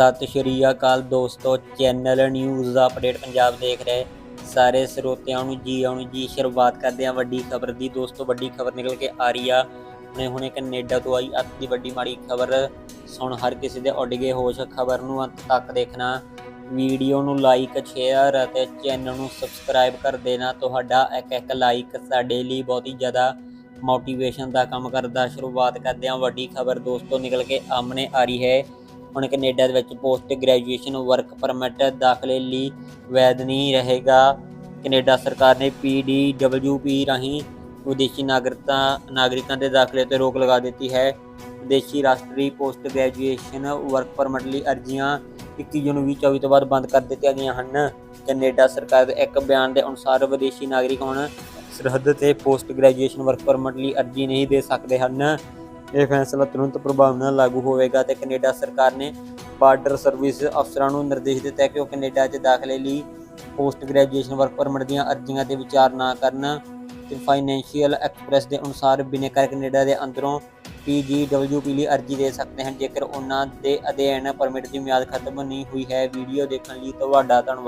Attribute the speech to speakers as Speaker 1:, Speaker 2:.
Speaker 1: ਸਤਿ ਸ਼੍ਰੀ ਅਕਾਲ ਦੋਸਤੋ, channel news update Punjab ਦੇਖ ਰਹੇ ਸਾਰੇ ਸਰੋਤਿਆਂ ਨੂੰ ਜੀ ਆਉਣ ਜੀ। ਸ਼ੁਰੂਆਤ ਕਰਦੇ ਹਾਂ ਵੱਡੀ ਖਬਰ ਦੀ। ਦੋਸਤੋ, ਵੱਡੀ ਖਬਰ ਨਿਕਲ ਕੇ ਆ ਰਹੀ ਆ। ਹੁਣੇ ਹੁਣੇ ਕੈਨੇਡਾ ਤੋਂ ਆਈ ਅੱਜ ਦੀ ਵੱਡੀ ਮਾੜੀ ਖਬਰ। ਸੁਣ ਹਰ ਕਿਸੇ ਦੇ ਉੱਡ ਗਏ ਹੋਸ਼। ਖਬਰ ਨੂੰ ਅੰਤ ਤੱਕ ਦੇਖਣਾ। ਵੀਡੀਓ ਨੂੰ ਲਾਈਕ ਸ਼ੇਅਰ ਅਤੇ ਚੈਨਲ ਨੂੰ ਸਬਸਕ੍ਰਾਈਬ ਕਰ ਦੇਣਾ। ਤੁਹਾਡਾ ਇੱਕ ਇੱਕ ਲਾਈਕ ਸਾਡੇ ਲਈ ਬਹੁਤ ਹੀ ਜ਼ਿਆਦਾ ਮੋਟੀਵੇਸ਼ਨ ਦਾ ਕੰਮ ਕਰਦਾ। ਸ਼ੁਰੂਆਤ ਕਰਦੇ ਹਾਂ ਵੱਡੀ ਖਬਰ। ਦੋਸਤੋ, ਨਿਕਲ ਕੇ ਆਮਨੇ ਆ ਰਹੀ ਹੈ। ਹੁਣ ਕੈਨੇਡਾ ਦੇ ਵਿੱਚ ਪੋਸਟ ਗ੍ਰੈਜੂਏਸ਼ਨ ਵਰਕ ਪਰਮਿਟ ਦਾਖਲੇ ਲਈ ਵੈਧ ਨਹੀਂ ਰਹੇਗਾ। ਕੈਨੇਡਾ ਸਰਕਾਰ ਨੇ ਪੀਡੀਡਬਲਯੂਪੀ ਰਾਹੀਂ ਵਿਦੇਸ਼ੀ ਨਾਗਰਿਕਤਾ, ਨਾਗਰਿਕਾਂ ਦੇ ਦਾਖਲੇ ਤੇ ਰੋਕ ਲਗਾ ਦਿੱਤੀ ਹੈ। ਵਿਦੇਸ਼ੀ ਰਾਸ਼ਟਰੀ ਪੋਸਟ ਗ੍ਰੈਜੂਏਸ਼ਨ ਵਰਕ ਪਰਮਿਟ ਲਈ ਅਰਜ਼ੀਆਂ 21 ਜੂਨ 2024 ਤੋਂ ਬਾਅਦ ਬੰਦ ਕਰ ਦਿੱਤੀਆਂ ਗਈਆਂ ਹਨ। ਕੈਨੇਡਾ ਸਰਕਾਰ ਦੇ ਇੱਕ ਬਿਆਨ ਦੇ ਅਨੁਸਾਰ ਵਿਦੇਸ਼ੀ ਨਾਗਰਿਕ ਹੁਣ ਸਰਹੱਦ ਤੇ ਪੋਸਟ ਗ੍ਰੈਜੂਏਸ਼ਨ ਵਰਕ ਪਰਮਿਟ ਲਈ ਅਰਜ਼ੀ ਨਹੀਂ ਦੇ ਸਕਦੇ ਹਨ। ਇਹ ਫੈਸਲਾ ਤੁਰੰਤ ਪ੍ਰਭਾਵ ਨਾਲ ਲਾਗੂ ਹੋਵੇਗਾ ਤੇ ਕੈਨੇਡਾ ਸਰਕਾਰ ਨੇ ਬਾਰਡਰ ਸਰਵਿਸ ਅਫਸਰਾਂ ਨੂੰ ਨਿਰਦੇਸ਼ ਦਿੱਤਾ ਹੈ ਕਿ ਉਹ ਕੈਨੇਡਾ 'ਚ ਦਾਖਲੇ ਲਈ ਪੋਸਟ ਗ੍ਰੈਜੂਏਸ਼ਨ ਵਰਕ ਪਰਮਿਟ ਦੀਆਂ ਅਰਜ਼ੀਆਂ ਤੇ ਵਿਚਾਰ ਨਾ ਕਰਨ ਤੇ ਫਾਈਨੈਂਸ਼ੀਅਲ ਐਕਸਪ੍ਰੈਸ ਦੇ ਅਨੁਸਾਰ ਬਿਨੇਕਰ ਕੈਨੇਡਾ ਦੇ ਅੰਦਰੋਂ ਪੀਜੀਡਬਲਯੂਪੀ ਲਈ ਅਰਜ਼ੀ ਦੇ ਸਕਦੇ ਹਨ। ਜੇਕਰ ਉਹਨਾਂ ਦੇ ਅਧਿਐਨ ਪਰਮਿਟ ਦੀ ਮਿਆਦ ਖਤਮ ਨਹੀਂ ਹੋਈ ਹੈ, ਵੀਡੀਓ ਦੇਖਣ ਲਈ ਤੁਹਾਡਾ ਧੰਨਵਾਦ।